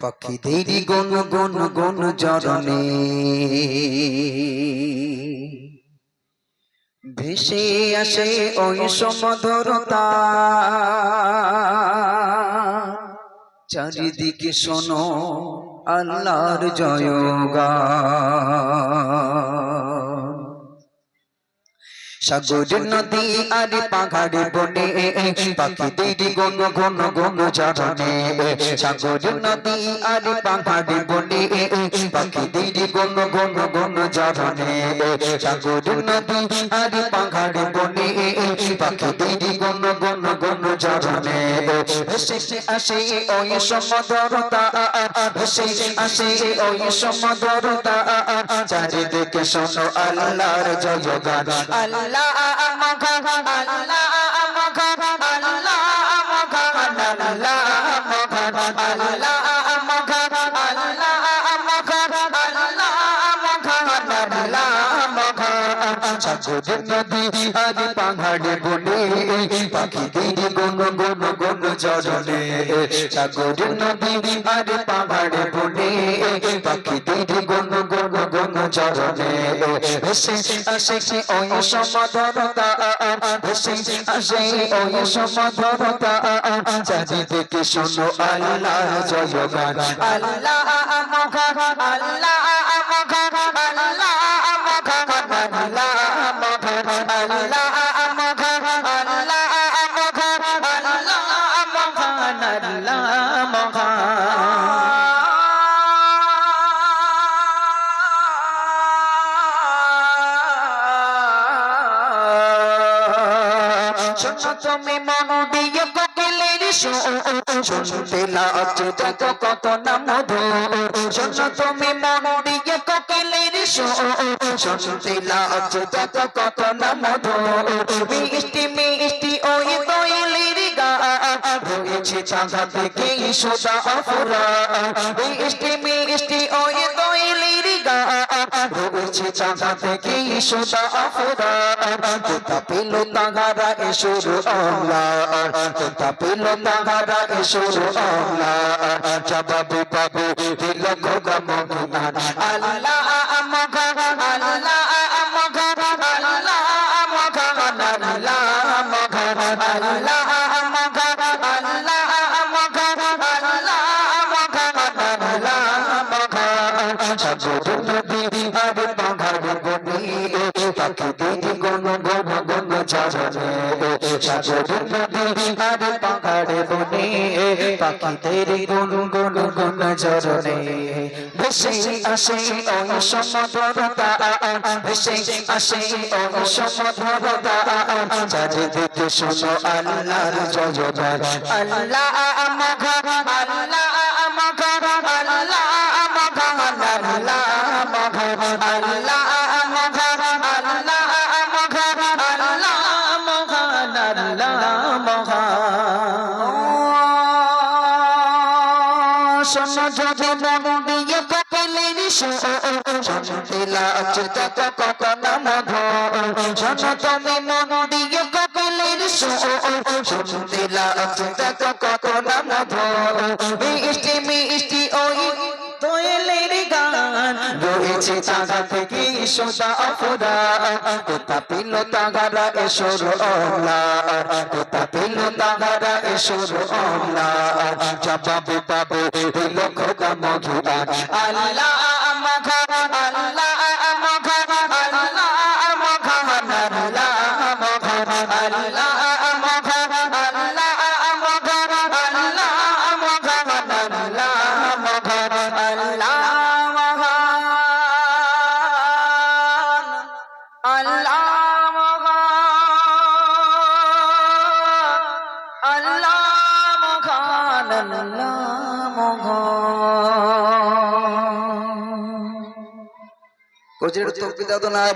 পাখিদেরই গন গন গন জরনে ভেসে আসে ওই সমধরতা চারিদিকে শোনো আল্লাহর জয়গা সাগর নদী আর পাহাড়ে বনে, পাখিদের গন গন গন চরণে সাগর নদী আর পাহাড়ে বনে, পাখিদের গন গন গন চরণে সাগর নদী আর পাহাড়ে বনে, পাখিদের গন গন গন চরণে শেষে আসে ওই সমদরতা শেষে আসে ওই সমদরতা চারিদিকে শোনো আল্লাহর জয়গান আল্লাহ আমাকে আল্লাহ আমাকে আল্লাহ আমাকে আল্লাহ নদী আর পাহাড়ে বনে পাখিদের গন গন গন জরনে সাগর নদী আর পাহাড়ে বনে পাখিদের গন গন গন জরনে ভেসে আসে ওই সমাধরতা ভেসে আসে ওই সমাধরতা চারিদিকে শোনো আল্লাহ জয়গান। আল্লাহ আল্লাহ আল্লাহ আল্লাহ তুমি মন দিয়ে কোকিলের শুনতে যত কত না মধু শোনো তুমি মন দিয়ে কোকিলের শুনতে যত কত না মধু উঠেছে চাঁদা থেকে সোজা আফরা এই ইষ্টি মে ইষ্টি ও এ দইলির গা। রয়েছে চাঁদা থেকে সোজা আফরা কোথা পেল তাহারা এসোর আমলা কোথা পেল তাহারা এসোর আমলা জবাবু বাবু দিল গোগা মগুনা আল্লাহ গন গন গন চরণে সাগর নদী আর পাহাড় বনে পাখিদের গন গন গন চরণে ভেসে আসে ওই সমধরতা ভেসে আসে ওই সমধরতা চারিদিকে শোনো আল্লাহর জয়গান আল্লাহ আমাকে আল্লাহ আমাকে আল্লাহ শোনো যোজনা মুড়িয়ে কপালের শোনো দিলা অচুতা কক নাম শোনো তুমি মুড়িয়ে কপালের শোনো দিলা অচুতা কক নাম মিষ্টি মিষ্টি রয়েছে চাঁদা থেকে সোদা অফুরা কোথা পেল তাগারা এসর অল্লাহ কোথা পেল তাগারা এসর অল্লাহ জবাবে পাবে লক্ষ মধুরা আল্লাহ নাম গজরের তো পিতা তো নারী